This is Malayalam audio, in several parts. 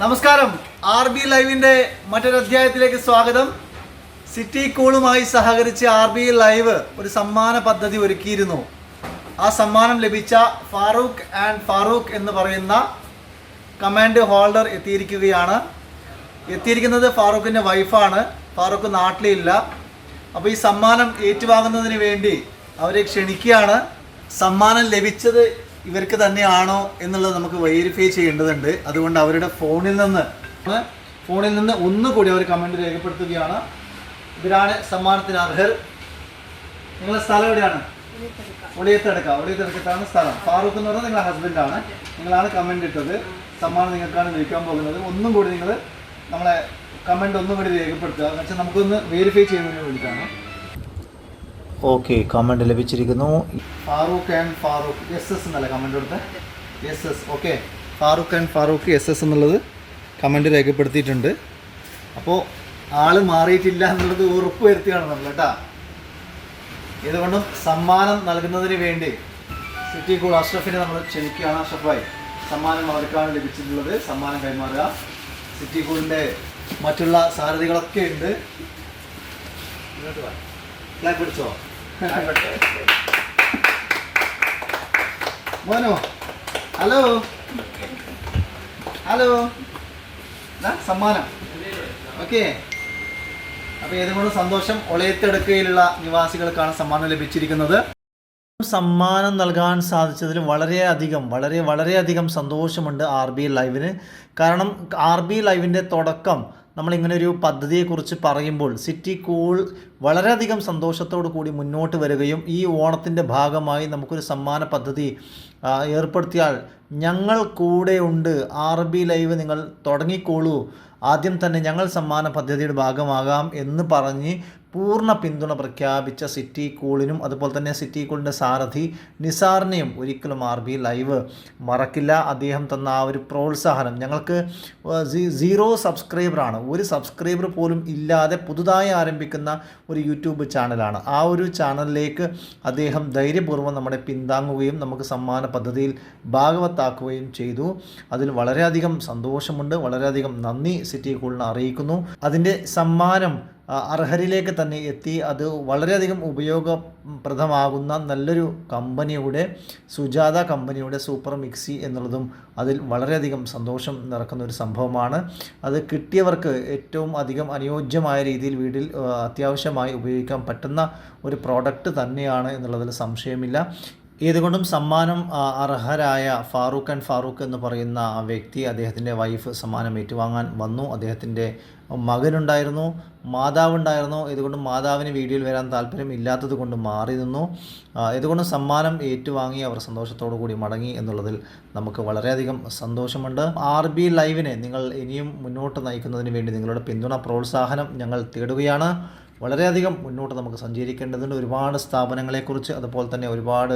നമസ്കാരം. ആർ ബി ലൈവിന്റെ മറ്റൊരധ്യായത്തിലേക്ക് സ്വാഗതം. സിറ്റി കൂളുമായി സഹകരിച്ച് ആർ ബി ലൈവ് ഒരു സമ്മാന പദ്ധതി ഒരുക്കിയിരുന്നു. ആ സമ്മാനം ലഭിച്ച ഫാറൂഖ് ആൻഡ് ഫാറൂഖ് എന്ന് പറയുന്ന കമാൻഡ് ഹോൾഡർ എത്തിയിരിക്കുകയാണ്. എത്തിയിരിക്കുന്നത് ഫാറൂഖിന്റെ വൈഫാണ്. ഫാറൂഖ് നാട്ടിലില്ല. അപ്പോൾ ഈ സമ്മാനം ഏറ്റുവാങ്ങുന്നതിന് വേണ്ടി അവരെ ക്ഷണിക്കുകയാണ്. സമ്മാനം ലഭിച്ചത് ഇവർക്ക് തന്നെയാണോ എന്നുള്ളത് നമുക്ക് വെരിഫൈ ചെയ്യേണ്ടതുണ്ട്. അതുകൊണ്ട് അവരുടെ ഫോണിൽ നിന്ന് ഫോണിൽ നിന്ന് ഒന്നുകൂടി അവർ കമന്റ് രേഖപ്പെടുത്തുകയാണ്. ഇവരാണ് സമ്മാനത്തിന് അർഹർ. നിങ്ങളുടെ സ്ഥലം എവിടെയാണ്? ഒളിയത്തെടുക്ക ഒളിയത്തെടുക്കത്താണ് സ്ഥലം. ഫാറൂഖ് എന്ന് പറഞ്ഞാൽ നിങ്ങളുടെ ഹസ്ബൻഡാണ് നിങ്ങളാണ് കമന്റ് ഇട്ടത്. സമ്മാനം നിങ്ങൾക്കാണ് ലഭിക്കാൻ പോകുന്നത്. ഒന്നും കൂടി നിങ്ങൾ നമ്മളെ കമന്റ് ഒന്നും കൂടി രേഖപ്പെടുത്തുക. എന്ന് വെച്ചാൽ നമുക്കൊന്ന് വെരിഫൈ ചെയ്യുന്നതിന് വേണ്ടിയിട്ടാണ്. ഓക്കെ കമന്റ് ലഭിച്ചിരിക്കുന്നു. Farooq and Farooq S S എന്നല്ല കമന്റ് കൊടുത്ത് S S okay Farooq and Farooq S S എന്നുള്ളത് കമന്റ് രേഖപ്പെടുത്തിയിട്ടുണ്ട്. അപ്പോൾ ആൾ മാറിയിട്ടില്ല എന്നുള്ളത് ഉറപ്പ് വരുത്തിയാണ് നമ്മൾ കേട്ടാ. ഇതുകൊണ്ടും സമ്മാനം നൽകുന്നതിന് വേണ്ടി സിറ്റി കൂൾ അഷ്റഫിനെ നമ്മൾ ക്ഷണിക്കുകയാണ് അഷ്റഫായി സമ്മാനം അവർക്കാണ് ലഭിച്ചിട്ടുള്ളത്. സമ്മാനം കൈമാറുക. സിറ്റി കൂളിന്റെ മറ്റുള്ള സാരഥികളൊക്കെ ഉണ്ട്. ഇങ്ങോട്ട് വാ. പിടിച്ചോ? മോനോ ഹലോ. ഹലോ. സമ്മാനം. ഓക്കെ. അപ്പോൾ ഏതുകൊണ്ട് സന്തോഷം ഒളയത്തെടുക്കയിലുള്ള നിവാസികൾക്കാണ് സമ്മാനം ലഭിച്ചിരിക്കുന്നത്. സമ്മാനം നൽകാൻ സാധിച്ചതിൽ വളരെയധികം വളരെ വളരെയധികം സന്തോഷമുണ്ട് ആർ ബി ലൈവിന്. കാരണം ആർ ബി ലൈവിന്റെ തുടക്കം നമ്മളിങ്ങനെ ഒരു പദ്ധതിയെക്കുറിച്ച് പറയുമ്പോൾ സിറ്റി കൂൾ വളരെയധികം സന്തോഷത്തോടു കൂടി മുന്നോട്ട് വരികയും ഈ ഓണത്തിന്റെ ഭാഗമായി നമുക്കൊരു സമ്മാന പദ്ധതി ഏർപ്പെടുത്തിയാൽ ഞങ്ങൾ കൂടെയുണ്ട് ആർ ബി ലൈവ് നിങ്ങൾ തുടങ്ങിക്കോളൂ ആദ്യം തന്നെ ഞങ്ങൾ സമ്മാന പദ്ധതിയുടെ ഭാഗമാകാം എന്ന് പറഞ്ഞ് പൂർണ പിന്തുണ പ്രഖ്യാപിച്ച സിറ്റി കൂളിനും അതുപോലെ തന്നെ സിറ്റി കൂളിന്റെ സാരഥി നിസാറിനെയും ഒരിക്കലും ആർ ബി ലൈവ് മറക്കില്ല. അദ്ദേഹം തന്ന ആ ഒരു പ്രോത്സാഹനം. ഞങ്ങൾക്ക് സീറോ സബ്സ്ക്രൈബറാണ്. ഒരു സബ്സ്ക്രൈബർ പോലും ഇല്ലാതെ പുതുതായി ആരംഭിക്കുന്ന ഒരു യൂട്യൂബ് ചാനലാണ്. ആ ഒരു ചാനലിലേക്ക് അദ്ദേഹം ധൈര്യപൂർവം നമ്മളെ പിന്താങ്ങുകയും നമുക്ക് സമ്മാന പദ്ധതിയിൽ ഭാഗവത്താക്കുകയും ചെയ്തു. അതിൽ വളരെയധികം സന്തോഷമുണ്ട്. വളരെയധികം നന്ദി സിറ്റി കൂളിനെ അറിയിക്കുന്നു. അതിന്റെ സമ്മാനം അർഹരിലേക്ക് തന്നെ എത്തി. അത് വളരെയധികം ഉപയോഗപ്രദമാകുന്ന നല്ലൊരു കമ്പനിയുടെ സുജാത കമ്പനിയുടെ സൂപ്പർ മിക്സി എന്നുള്ളതും അതിൽ വളരെയധികം സന്തോഷം നിറക്കുന്ന ഒരു സംഭവമാണ്. അത് കിട്ടിയവർക്ക് ഏറ്റവും അധികം അനുയോജ്യമായ രീതിയിൽ വീട്ടിൽ അത്യാവശ്യമായി ഉപയോഗിക്കാൻ പറ്റുന്ന ഒരു പ്രോഡക്റ്റ് തന്നെയാണ് എന്നുള്ളതിൽ സംശയമില്ല. ഏതുകൊണ്ടും സമ്മാനം അർഹരായ ഫാറൂഖ് ആൻഡ് ഫാറൂഖ് എന്ന് പറയുന്ന ആ വ്യക്തി അദ്ദേഹത്തിന്റെ വൈഫ് സമ്മാനം ഏറ്റുവാങ്ങാൻ വന്നു. അദ്ദേഹത്തിന്റെ മകനുണ്ടായിരുന്നു മാതാവുണ്ടായിരുന്നു. ഇതുകൊണ്ട് മാതാവിന് വീഡിയോയിൽ വരാൻ താല്പര്യം ഇല്ലാത്തത് കൊണ്ട് മാറി നിന്നു. ഇതുകൊണ്ട് സമ്മാനം ഏറ്റുവാങ്ങി അവർ സന്തോഷത്തോടു കൂടി മടങ്ങി എന്നുള്ളതിൽ നമുക്ക് വളരെയധികം സന്തോഷമുണ്ട്. ആർ ബി ലൈവിനെ നിങ്ങൾ ഇനിയും മുന്നോട്ട് നയിക്കുന്നതിന് വേണ്ടി നിങ്ങളുടെ പിന്തുണ പ്രോത്സാഹനം ഞങ്ങൾ തേടുകയാണ്. വളരെയധികം മുന്നോട്ട് നമുക്ക് സഞ്ചരിക്കേണ്ടതുണ്ട്. ഒരുപാട് സ്ഥാപനങ്ങളെക്കുറിച്ച് അതുപോലെ തന്നെ ഒരുപാട്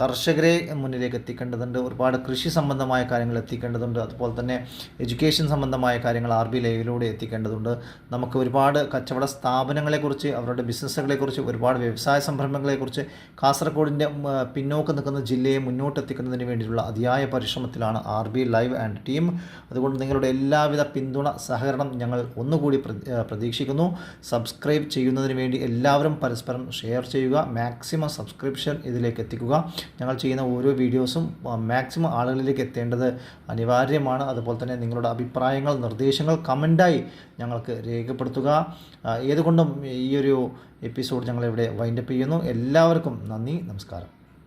കർഷകരെ മുന്നിലേക്ക് എത്തിക്കേണ്ടതുണ്ട്. ഒരുപാട് കൃഷി സംബന്ധമായ കാര്യങ്ങൾ എത്തിക്കേണ്ടതുണ്ട്. അതുപോലെ തന്നെ എഡ്യൂക്കേഷൻ സംബന്ധമായ കാര്യങ്ങൾ ആർ ബി ലൈവിലൂടെ എത്തിക്കേണ്ടതുണ്ട്. നമുക്ക് ഒരുപാട് കച്ചവട സ്ഥാപനങ്ങളെക്കുറിച്ച് അവരുടെ ബിസിനസ്സുകളെക്കുറിച്ച് ഒരുപാട് വ്യവസായ സംരംഭങ്ങളെക്കുറിച്ച് കാസർഗോഡിന്റെ പിന്നോക്കം നിൽക്കുന്ന ജില്ലയെ മുന്നോട്ട് എത്തിക്കുന്നതിന് വേണ്ടിയിട്ടുള്ള അതിയായ പരിശ്രമത്തിലാണ് R B live and team. അതുകൊണ്ട് നിങ്ങളുടെ എല്ലാവിധ പിന്തുണ സഹകരണം ഞങ്ങൾ ഒന്നുകൂടി പ്രതീക്ഷിക്കുന്നു. സബ്സ്ക്രൈബ് ചെയ്യുന്നതിന് വേണ്ടി എല്ലാവരും പരസ്പരം ഷെയർ ചെയ്യുക. മാക്സിമം സബ്സ്ക്രിപ്ഷൻ ഇതിലേക്ക് എത്തിക്കുക. ഞങ്ങൾ ചെയ്യുന്ന ഓരോ വീഡിയോസും മാക്സിമം ആളുകളിലേക്ക് എത്തേണ്ടത് അനിവാര്യമാണ്. അതുപോലെ തന്നെ നിങ്ങളുടെ അഭിപ്രായങ്ങൾ നിർദ്ദേശങ്ങൾ കമന്റായി ഞങ്ങൾക്ക് രേഖപ്പെടുത്തുക. ഏതുകൊണ്ടും ഈ ഒരു എപ്പിസോഡ് ഞങ്ങളിവിടെ വൈൻഡപ്പ് ചെയ്യുന്നു. എല്ലാവർക്കും നന്ദി നമസ്കാരം.